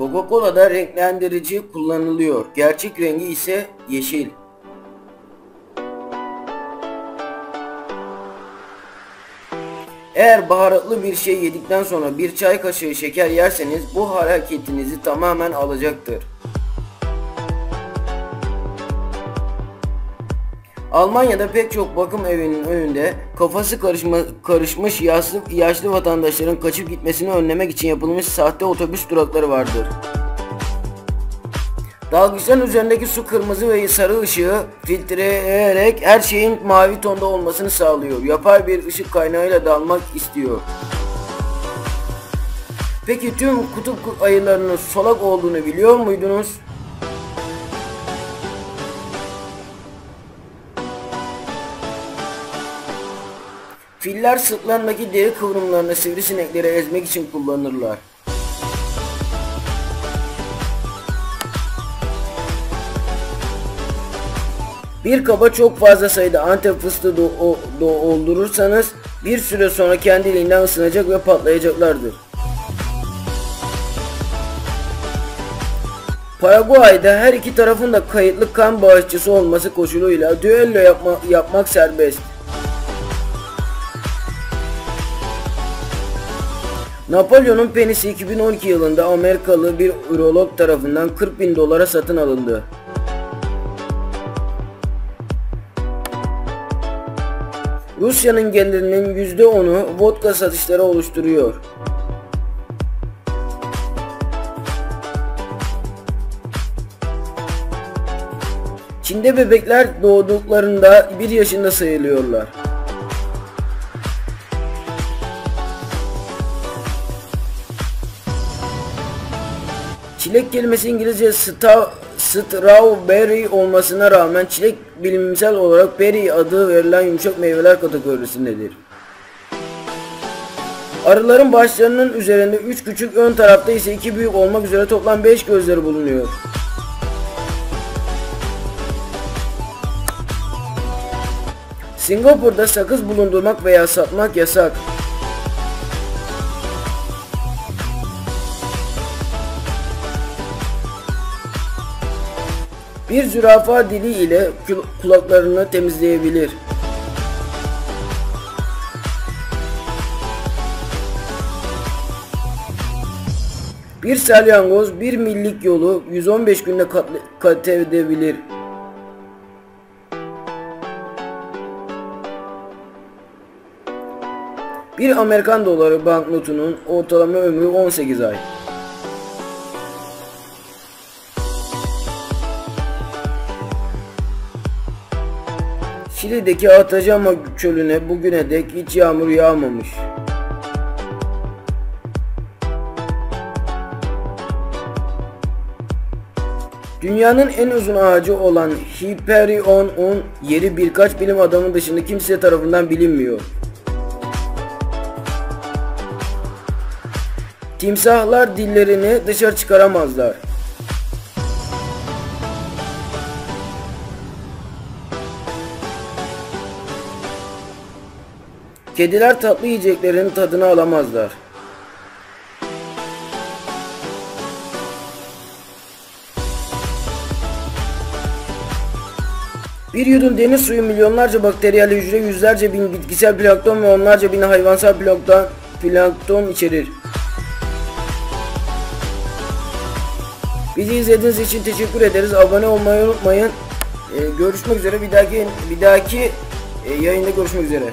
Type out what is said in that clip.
Coca-Cola'da renklendirici kullanılıyor. Gerçek rengi ise yeşil. Eğer baharatlı bir şey yedikten sonra bir çay kaşığı şeker yerseniz bu hareketinizi tamamen alacaktır. Almanya'da pek çok bakım evinin önünde kafası karışma, karışmış yaşlı, yaşlı vatandaşların kaçıp gitmesini önlemek için yapılmış sahte otobüs durakları vardır. Dalgıçların üzerindeki su kırmızı ve sarı ışığı filtreleyerek her şeyin mavi tonda olmasını sağlıyor. Yapay bir ışık kaynağıyla dalmak istiyor. Peki tüm kutup ayılarının solak olduğunu biliyor muydunuz? Filler sırtlarındaki deri kıvrımlarını sivrisinekleri ezmek için kullanırlar. Bir kaba çok fazla sayıda antep fıstığı do- doldurursanız bir süre sonra kendiliğinden ısınacak ve patlayacaklardır. Paraguay'da her iki tarafın da kayıtlı kan bağışçısı olması koşuluyla düello yapma, yapmak serbest. Napolyon'un penisi 2012 yılında Amerikalı bir ürolog tarafından 40 bin dolara satın alındı. Rusya'nın gelirinin %10'u vodka satışları oluşturuyor. Çin'de bebekler doğduklarında 1 yaşında sayılıyorlar. Çilek kelimesi İngilizce sta strawberry olmasına rağmen çilek bilimsel olarak berry adı verilen yumuşak meyveler kategorisindedir. Arıların başlarının üzerinde 3 küçük ön tarafta ise 2 büyük olmak üzere toplam 5 gözleri bulunuyor. Singapur'da sakız bulundurmak veya satmak yasak. Bir zürafa dili ile kulaklarını temizleyebilir. Bir salyangoz bir millik yolu 115 günde kat, edebilir. Bir Amerikan doları banknotunun ortalama ömrü 18 ay. Şili'deki Atacama çölüne bugüne dek hiç yağmur yağmamış. Dünyanın en uzun ağacı olan Hyperion'un yeri birkaç bilim adamı dışında kimse tarafından bilinmiyor. Timsahlar dillerini dışarı çıkaramazlar. Kediler tatlı yiyeceklerin tadını alamazlar. Bir yudum deniz suyu milyonlarca bakteriyel hücre, yüzlerce bin bitkisel plankton ve onlarca bin hayvansal plankton, plankton içerir. Bizi izlediğiniz için teşekkür ederiz. Abone olmayı unutmayın. Ee, görüşmek üzere. Bir dahaki bir dahaki e, yayında görüşmek üzere.